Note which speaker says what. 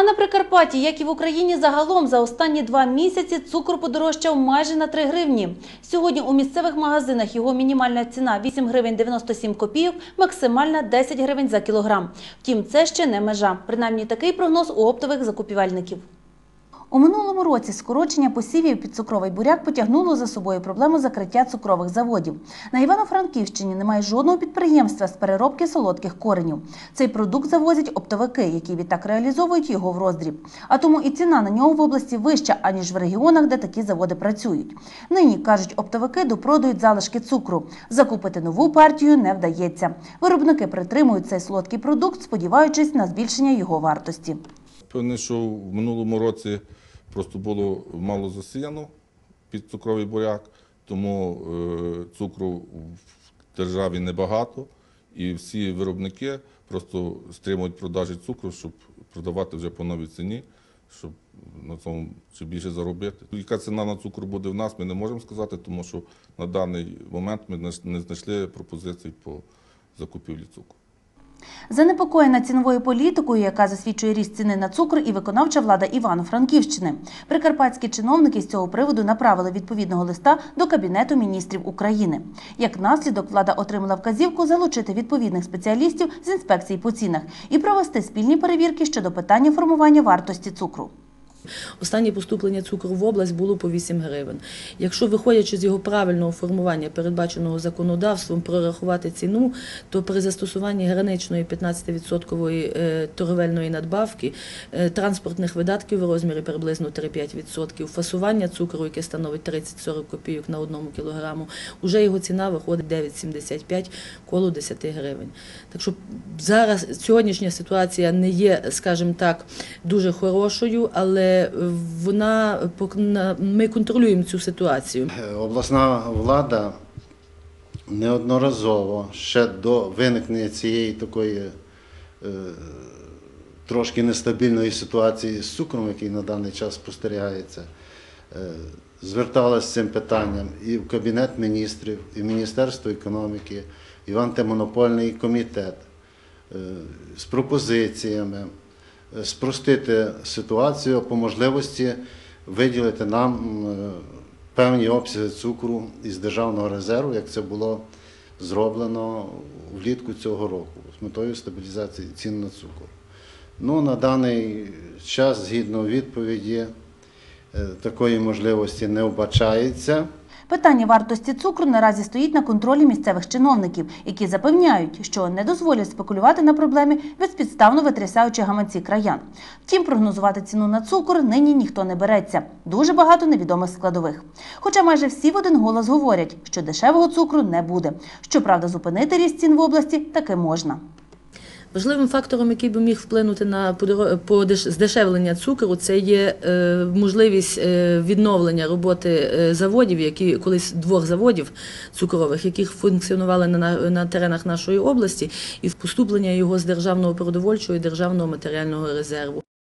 Speaker 1: А на Прикарпатті, як і в Україні загалом, за останні два місяці цукор подорожчав майже на 3 гривні. Сьогодні у місцевих магазинах його мінімальна ціна 8 гривень 97 копійок, максимальна 10 гривень за кілограм. Втім, це ще не межа. Принаймні такий прогноз у оптових закупівельників. У минулому році скорочення посівів під цукровий буряк потягнуло за собою проблему закриття цукрових заводів. На Івано-Франківщині немає жодного підприємства з переробки солодких коренів. Цей продукт завозять оптовики, які відтак реалізовують його в роздріб. А тому і ціна на нього в області вища, аніж в регіонах, де такі заводи працюють. Нині, кажуть оптовики, допродають залишки цукру. Закупити нову партію не вдається. Виробники притримують цей солодкий продукт, сподіваючись на збільшення його вартості.
Speaker 2: Певне, що в минулому році просто було мало засіяно під цукровий буряк, тому е, цукру в державі небагато, і всі виробники просто стримують продажі цукру, щоб продавати вже по новій ціні, щоб на цьому ще більше заробити. Яка ціна на цукор буде в нас, ми не можемо сказати, тому що на даний момент ми не знайшли пропозицій по закупівлі цукру.
Speaker 1: Занепокоєна ціновою політикою, яка засвідчує ріст ціни на цукор, і виконавча влада Івано-Франківщини. Прикарпатські чиновники з цього приводу направили відповідного листа до Кабінету міністрів України. Як наслідок, влада отримала вказівку залучити відповідних спеціалістів з інспекції по цінах і провести спільні перевірки щодо питання формування вартості цукру.
Speaker 3: Останнє поступлення цукру в область було по 8 гривень. Якщо виходячи з його правильного формування, передбаченого законодавством, прорахувати ціну, то при застосуванні граничної 15% е, торговельної надбавки, е, транспортних видатків у розмірі приблизно 3-5%, фасування цукру, яке становить 30-40 копійок на одному кілограму, уже його ціна виходить 9,75 коло 10 гривень. Так що зараз сьогоднішня ситуація не є, скажімо так, дуже хорошою, але вона ми контролюємо цю ситуацію.
Speaker 4: Е, Обласна влада неодноразово ще до виникнення цієї такої е, трошки нестабільної ситуації з цукром, який на даний час спостерігається, е, зверталася з цим питанням і в Кабінет міністрів, і в Міністерство економіки, і в антимонопольний комітет з пропозиціями спростити ситуацію по можливості виділити нам певні обсяги цукру із державного резерву, як це було зроблено влітку цього року з метою стабілізації цін на цукор. Ну, на даний час, згідно відповіді, е, такої можливості не вбачається.
Speaker 1: Питання вартості цукру наразі стоїть на контролі місцевих чиновників, які запевняють, що не дозволять спекулювати на проблемі, безпідставно витрясаючи гаманці краян. Втім, прогнозувати ціну на цукор нині ніхто не береться. Дуже багато невідомих складових. Хоча майже всі в один голос говорять, що дешевого цукру не буде. Щоправда, зупинити ріст цін в області таки можна.
Speaker 3: Важливим фактором, який би міг вплинути на здешевлення цукру, це є е, можливість е, відновлення роботи е, заводів, які колись двох заводів цукрових, яких функціонували на, на теренах нашої області, і поступлення його з державного продовольчого і державного матеріального резерву.